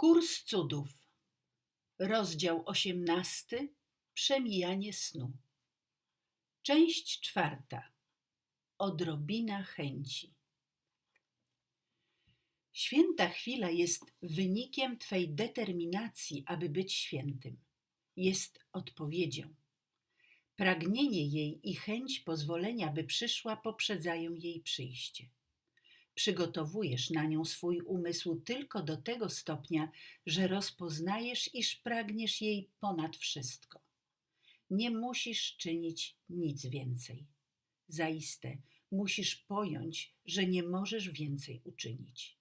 Kurs cudów. Rozdział osiemnasty. Przemijanie snu. Część czwarta. Odrobina chęci. Święta chwila jest wynikiem Twej determinacji, aby być świętym. Jest odpowiedzią. Pragnienie jej i chęć pozwolenia, by przyszła, poprzedzają jej przyjście przygotowujesz na nią swój umysł tylko do tego stopnia, że rozpoznajesz, iż pragniesz jej ponad wszystko. Nie musisz czynić nic więcej. Zaiste musisz pojąć, że nie możesz więcej uczynić.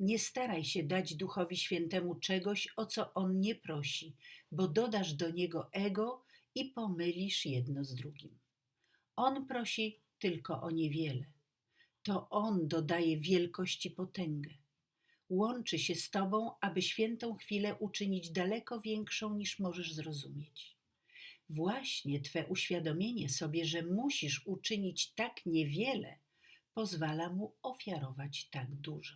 Nie staraj się dać Duchowi Świętemu czegoś, o co on nie prosi, bo dodasz do niego ego i pomylisz jedno z drugim. On prosi tylko o niewiele to On dodaje wielkość i potęgę. Łączy się z Tobą, aby świętą chwilę uczynić daleko większą niż możesz zrozumieć. Właśnie Twe uświadomienie sobie, że musisz uczynić tak niewiele, pozwala mu ofiarować tak dużo.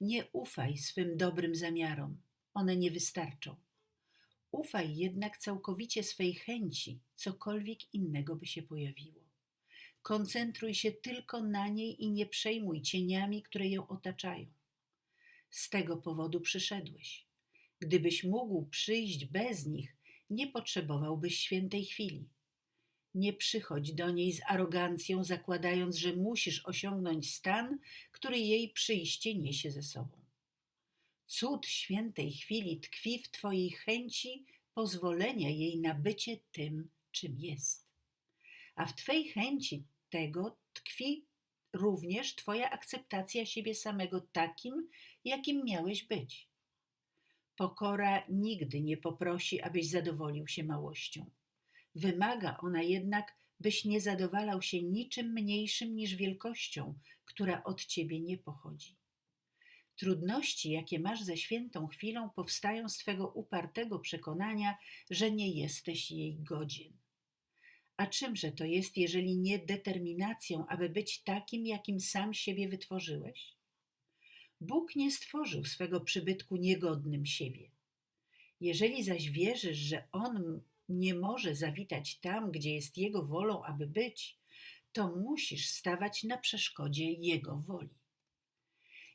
Nie ufaj swym dobrym zamiarom, one nie wystarczą. Ufaj jednak całkowicie swej chęci, cokolwiek innego by się pojawiło. Koncentruj się tylko na niej i nie przejmuj cieniami, które ją otaczają. Z tego powodu przyszedłeś. Gdybyś mógł przyjść bez nich, nie potrzebowałbyś świętej chwili. Nie przychodź do niej z arogancją, zakładając, że musisz osiągnąć stan, który jej przyjście niesie ze sobą. Cud świętej chwili tkwi w Twojej chęci pozwolenia jej na bycie tym, czym jest. A w Twej chęci tego tkwi również Twoja akceptacja siebie samego takim, jakim miałeś być. Pokora nigdy nie poprosi, abyś zadowolił się małością. Wymaga ona jednak, byś nie zadowalał się niczym mniejszym niż wielkością, która od ciebie nie pochodzi. Trudności, jakie masz ze świętą chwilą, powstają z twego upartego przekonania, że nie jesteś jej godzien. A czymże to jest, jeżeli nie determinacją, aby być takim, jakim sam siebie wytworzyłeś? Bóg nie stworzył swego przybytku niegodnym siebie. Jeżeli zaś wierzysz, że On nie może zawitać tam, gdzie jest Jego wolą, aby być, to musisz stawać na przeszkodzie Jego woli.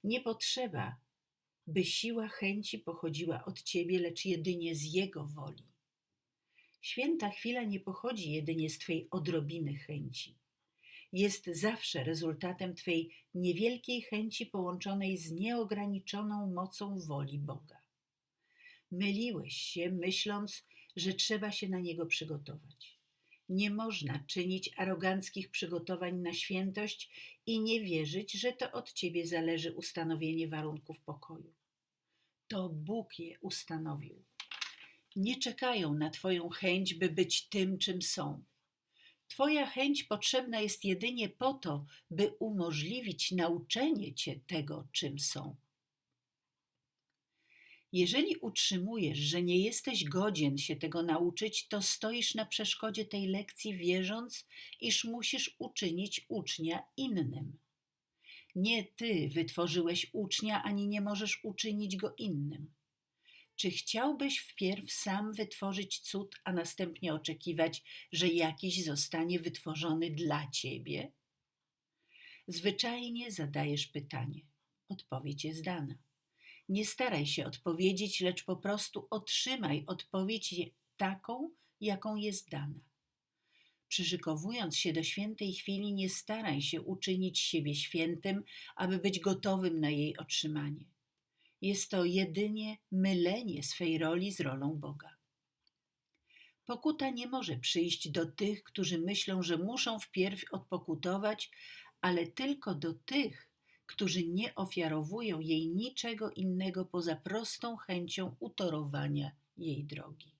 Nie potrzeba, by siła chęci pochodziła od Ciebie, lecz jedynie z Jego woli. Święta chwila nie pochodzi jedynie z Twej odrobiny chęci. Jest zawsze rezultatem Twej niewielkiej chęci połączonej z nieograniczoną mocą woli Boga. Myliłeś się, myśląc, że trzeba się na niego przygotować. Nie można czynić aroganckich przygotowań na świętość i nie wierzyć, że to od ciebie zależy ustanowienie warunków pokoju. To Bóg je ustanowił nie czekają na Twoją chęć, by być tym, czym są. Twoja chęć potrzebna jest jedynie po to, by umożliwić nauczenie Cię tego, czym są. Jeżeli utrzymujesz, że nie jesteś godzien się tego nauczyć, to stoisz na przeszkodzie tej lekcji, wierząc, iż musisz uczynić ucznia innym. Nie ty wytworzyłeś ucznia, ani nie możesz uczynić go innym. Czy chciałbyś wpierw sam wytworzyć cud, a następnie oczekiwać, że jakiś zostanie wytworzony dla ciebie? Zwyczajnie zadajesz pytanie. Odpowiedź jest dana. Nie staraj się odpowiedzieć, lecz po prostu otrzymaj odpowiedź taką, jaką jest dana. Przyszykowując się do świętej chwili, nie staraj się uczynić siebie świętym, aby być gotowym na jej otrzymanie. Jest to jedynie mylenie swej roli z rolą Boga. Pokuta nie może przyjść do tych, którzy myślą, że muszą wpierw odpokutować, ale tylko do tych, którzy nie ofiarowują jej niczego innego poza prostą chęcią utorowania jej drogi.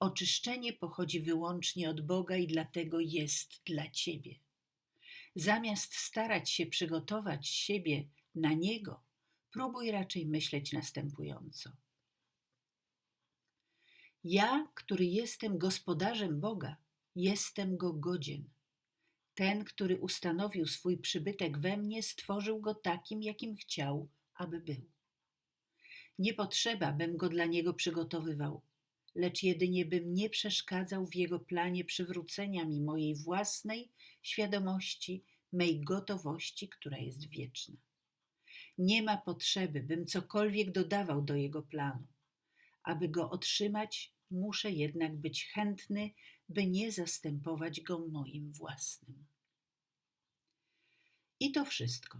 Oczyszczenie pochodzi wyłącznie od Boga i dlatego jest dla ciebie. Zamiast starać się przygotować siebie na Niego, próbuj raczej myśleć następująco. Ja, który jestem gospodarzem Boga, jestem go godzien. Ten, który ustanowił swój przybytek we mnie, stworzył go takim, jakim chciał, aby był. Nie potrzeba, bym go dla niego przygotowywał, lecz jedynie bym nie przeszkadzał w jego planie przywrócenia mi mojej własnej świadomości, mej gotowości, która jest wieczna. Nie ma potrzeby, bym cokolwiek dodawał do jego planu. Aby go otrzymać, muszę jednak być chętny, by nie zastępować go moim własnym. I to wszystko.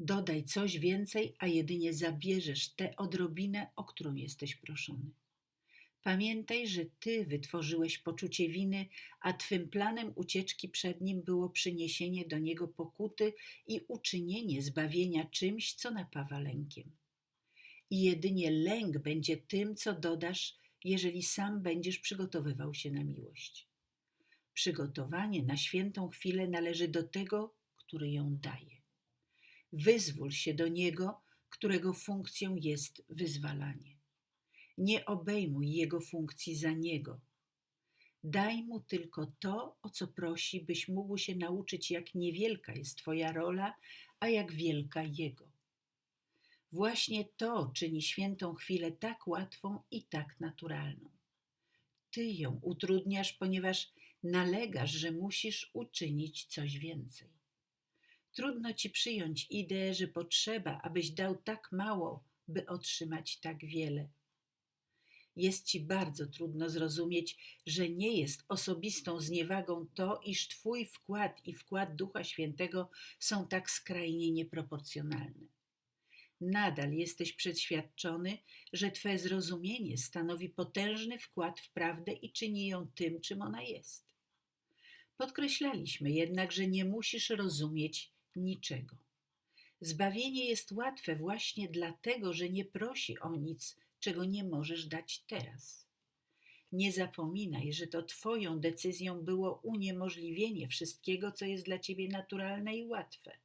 Dodaj coś więcej, a jedynie zabierzesz tę odrobinę, o którą jesteś proszony. Pamiętaj, że ty wytworzyłeś poczucie winy, a twym planem ucieczki przed nim było przyniesienie do niego pokuty i uczynienie zbawienia czymś, co napawa lękiem. I jedynie lęk będzie tym, co dodasz, jeżeli sam będziesz przygotowywał się na miłość. Przygotowanie na świętą chwilę należy do tego, który ją daje. Wyzwól się do niego, którego funkcją jest wyzwalanie. Nie obejmuj jego funkcji za niego. Daj mu tylko to, o co prosi, byś mógł się nauczyć, jak niewielka jest Twoja rola, a jak wielka jego. Właśnie to czyni świętą chwilę tak łatwą i tak naturalną. Ty ją utrudniasz, ponieważ nalegasz, że musisz uczynić coś więcej. Trudno ci przyjąć ideę, że potrzeba, abyś dał tak mało, by otrzymać tak wiele. Jest ci bardzo trudno zrozumieć, że nie jest osobistą zniewagą to, iż Twój wkład i wkład Ducha Świętego są tak skrajnie nieproporcjonalne. Nadal jesteś przeświadczony, że Twe zrozumienie stanowi potężny wkład w prawdę i czyni ją tym, czym ona jest. Podkreślaliśmy jednak, że nie musisz rozumieć niczego. Zbawienie jest łatwe właśnie dlatego, że nie prosi o nic, czego nie możesz dać teraz. Nie zapominaj, że to Twoją decyzją było uniemożliwienie wszystkiego, co jest dla Ciebie naturalne i łatwe.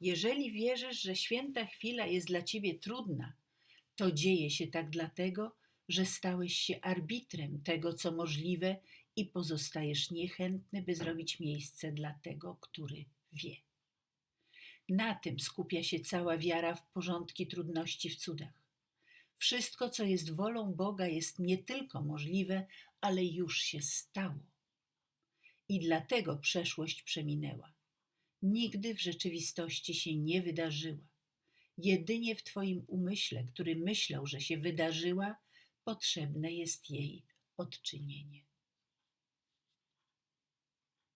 Jeżeli wierzysz, że święta chwila jest dla Ciebie trudna, to dzieje się tak dlatego, że stałeś się arbitrem tego, co możliwe i pozostajesz niechętny, by zrobić miejsce dla tego, który wie. Na tym skupia się cała wiara w porządki trudności w cudach. Wszystko, co jest wolą Boga, jest nie tylko możliwe, ale już się stało. I dlatego przeszłość przeminęła. Nigdy w rzeczywistości się nie wydarzyła. Jedynie w Twoim umyśle, który myślał, że się wydarzyła, potrzebne jest jej odczynienie.